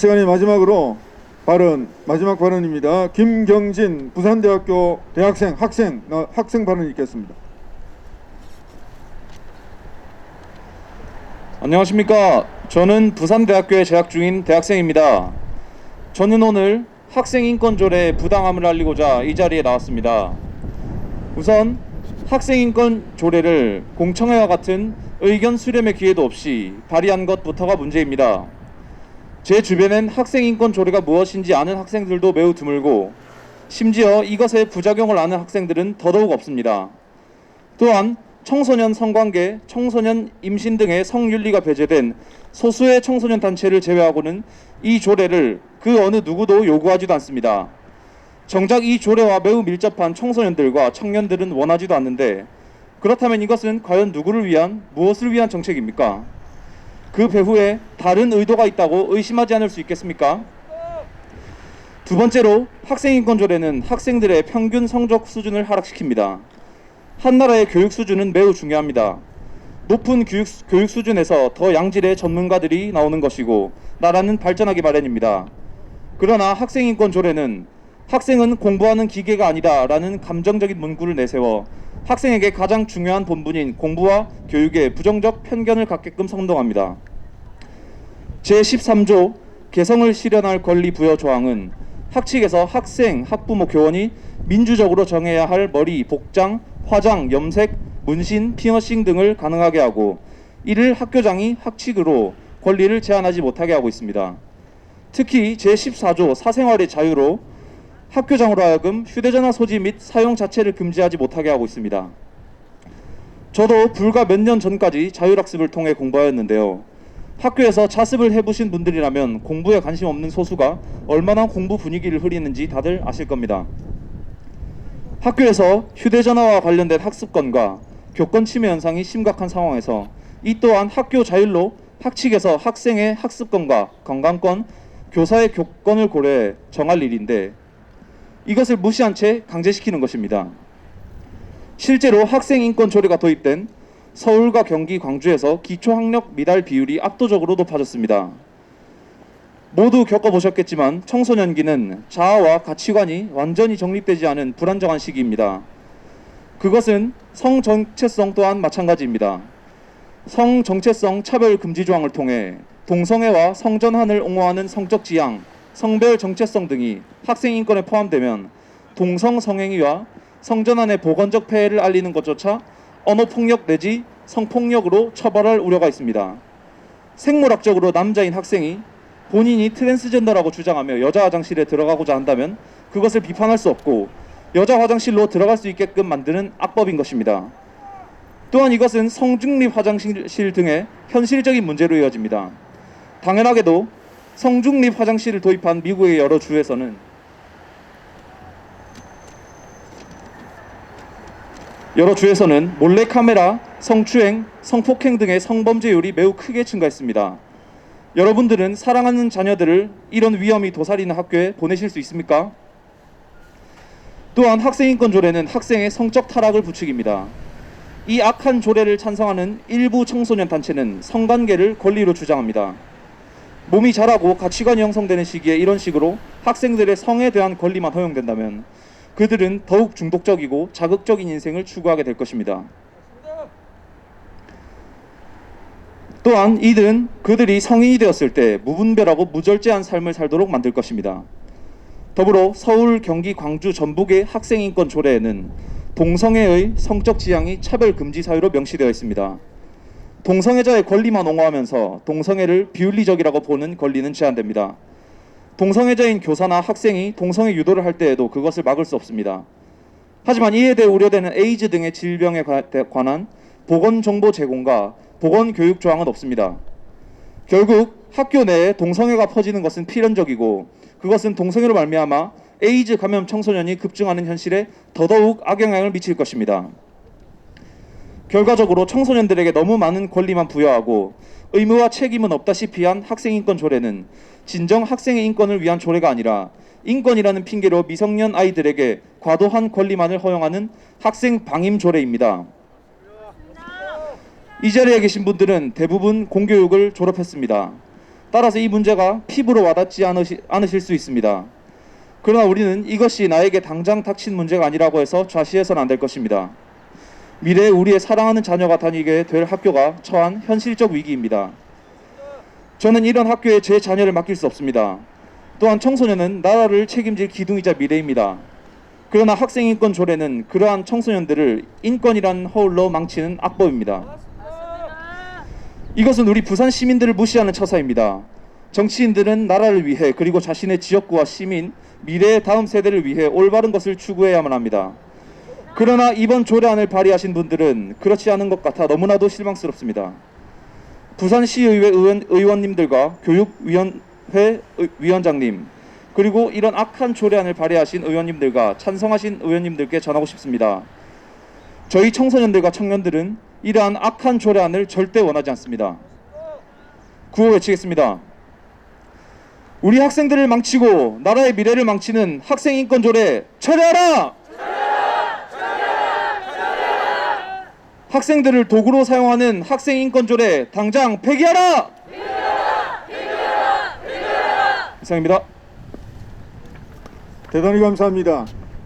시간이 마지막으로 발언 마지막 발언입니다. 김경진 부산대학교 대학생 학생 어, 학생 발언 있겠습니다. 안녕하십니까. 저는 부산대학교에 재학 중인 대학생입니다. 저는 오늘 학생 인권 조례의 부당함을 알리고자 이 자리에 나왔습니다. 우선 학생 인권 조례를 공청회와 같은 의견 수렴의 기회도 없이 발의한 것부터가 문제입니다. 제 주변엔 학생 인권 조례가 무엇인지 아는 학생들도 매우 드물고 심지어 이것의 부작용을 아는 학생들은 더더욱 없습니다. 또한 청소년 성관계, 청소년 임신 등의 성윤리가 배제된 소수의 청소년 단체를 제외하고는 이 조례를 그 어느 누구도 요구하지도 않습니다. 정작 이 조례와 매우 밀접한 청소년들과 청년들은 원하지도 않는데 그렇다면 이것은 과연 누구를 위한 무엇을 위한 정책입니까? 그 배후에 다른 의도가 있다고 의심하지 않을 수 있겠습니까? 두 번째로 학생인권 조례는 학생들의 평균 성적 수준을 하락시킵니다. 한 나라의 교육 수준은 매우 중요합니다. 높은 교육, 교육 수준에서 더 양질의 전문가들이 나오는 것이고 나라는 발전하기 마련입니다. 그러나 학생인권 조례는 학생은 공부하는 기계가 아니다 라는 감정적인 문구를 내세워 학생에게 가장 중요한 본분인 공부와 교육에 부정적 편견을 갖게끔 선동합니다. 제13조 개성을 실현할 권리 부여 조항은 학칙에서 학생, 학부모, 교원이 민주적으로 정해야 할 머리, 복장, 화장, 염색, 문신, 피어싱 등을 가능하게 하고 이를 학교장이 학칙으로 권리를 제한하지 못하게 하고 있습니다. 특히 제14조 사생활의 자유로 학교장으로 하여금 휴대전화 소지 및 사용 자체를 금지하지 못하게 하고 있습니다. 저도 불과 몇 년 전까지 자율학습을 통해 공부하였는데요. 학교에서 자습을 해보신 분들이라면 공부에 관심 없는 소수가 얼마나 공부 분위기를 흐리는지 다들 아실 겁니다. 학교에서 휴대전화와 관련된 학습권과 교권 침해 현상이 심각한 상황에서 이 또한 학교 자율로 학칙에서 학생의 학습권과 건강권, 교사의 교권을 고려해 정할 일인데 이것을 무시한 채 강제시키는 것입니다. 실제로 학생 인권 조례가 도입된 서울과 경기, 광주에서 기초 학력 미달 비율이 압도적으로 높아졌습니다. 모두 겪어보셨겠지만 청소년기는 자아와 가치관이 완전히 정립되지 않은 불안정한 시기입니다. 그것은 성 정체성 또한 마찬가지입니다. 성 정체성 차별 금지 조항을 통해 동성애와 성전환을 옹호하는 성적 지향, 성별 정체성 등이 학생 인권에 포함되면 동성 성행위와 성전환의 보건적 폐해를 알리는 것조차 언어 폭력 내지 성폭력으로 처벌할 우려가 있습니다. 생물학적으로 남자인 학생이 본인이 트랜스젠더라고 주장하며 여자 화장실에 들어가고자 한다면 그것을 비판할 수 없고 여자 화장실로 들어갈 수 있게끔 만드는 악법인 것입니다. 또한 이것은 성중립 화장실 등의 현실적인 문제로 이어집니다. 당연하게도 성중립 화장실을 도입한 미국의 여러 주에서는 여러 주에서는 몰래 카메라, 성추행, 성폭행 등의 성범죄율이 매우 크게 증가했습니다. 여러분들은 사랑하는 자녀들을 이런 위험이 도사리는 학교에 보내실 수 있습니까? 또한 학생인권 조례는 학생의 성적 타락을 부추깁니다. 이 악한 조례를 찬성하는 일부 청소년 단체는 성관계를 권리로 주장합니다. 몸이 자라고 가치관이 형성되는 시기에 이런 식으로 학생들의 성에 대한 권리만 허용된다면 그들은 더욱 중독적이고 자극적인 인생을 추구하게 될 것입니다. 또한 이들은 그들이 성인이 되었을 때 무분별하고 무절제한 삶을 살도록 만들 것입니다. 더불어 서울, 경기, 광주, 전북의 학생인권 조례에는 동성애의 성적 지향이 차별 금지 사유로 명시되어 있습니다. 동성애자의 권리만 옹호하면서 동성애를 비윤리적이라고 보는 권리는 제한됩니다. 동성애자인 교사나 학생이 동성애 유도를 할 때에도 그것을 막을 수 없습니다. 하지만 이에 대해 우려되는 에이즈 등의 질병에 관- 관한 보건 정보 제공과 보건 교육 조항은 없습니다. 결국 학교 내에 동성애가 퍼지는 것은 필연적이고 그것은 동성애로 말미암아 에이즈 감염 청소년이 급증하는 현실에 더더욱 악영향을 미칠 것입니다. 결과적으로 청소년들에게 너무 많은 권리만 부여하고 의무와 책임은 없다시피 한 학생인권 조례는 진정 학생의 인권을 위한 조례가 아니라 인권이라는 핑계로 미성년 아이들에게 과도한 권리만을 허용하는 학생 방임 조례입니다. 이 자리에 계신 분들은 대부분 공교육을 졸업했습니다. 따라서 이 문제가 피부로 와닿지 않으시, 않으실 수 있습니다. 그러나 우리는 이것이 나에게 당장 닥친 문제가 아니라고 해서 좌시해서는 안 될 것입니다. 미래에 우리의 사랑하는 자녀가 다니게 될 학교가 처한 현실적 위기입니다. 저는 이런 학교에 제 자녀를 맡길 수 없습니다. 또한 청소년은 나라를 책임질 기둥이자 미래입니다. 그러나 학생 인권 조례는 그러한 청소년들을 인권이란 허울로 망치는 악법입니다. 이것은 우리 부산 시민들을 무시하는 처사입니다. 정치인들은 나라를 위해 그리고 자신의 지역구와 시민, 미래의 다음 세대를 위해 올바른 것을 추구해야만 합니다. 그러나 이번 조례안을 발의하신 분들은 그렇지 않은 것 같아 너무나도 실망스럽습니다. 부산시의회 의원, 의원님들과 교육위원회 의- 위원장님 그리고 이런 악한 조례안을 발의하신 의원님들과 찬성하신 의원님들께 전하고 싶습니다. 저희 청소년들과 청년들은 이러한 악한 조례안을 절대 원하지 않습니다. 구호 외치겠습니다. 우리 학생들을 망치고 나라의 미래를 망치는 학생 인권 조례 철회하라! 학생들을 도구로 사용하는 학생 인권 조례 당장 폐기하라! 이상입니다. 대단히 감사합니다.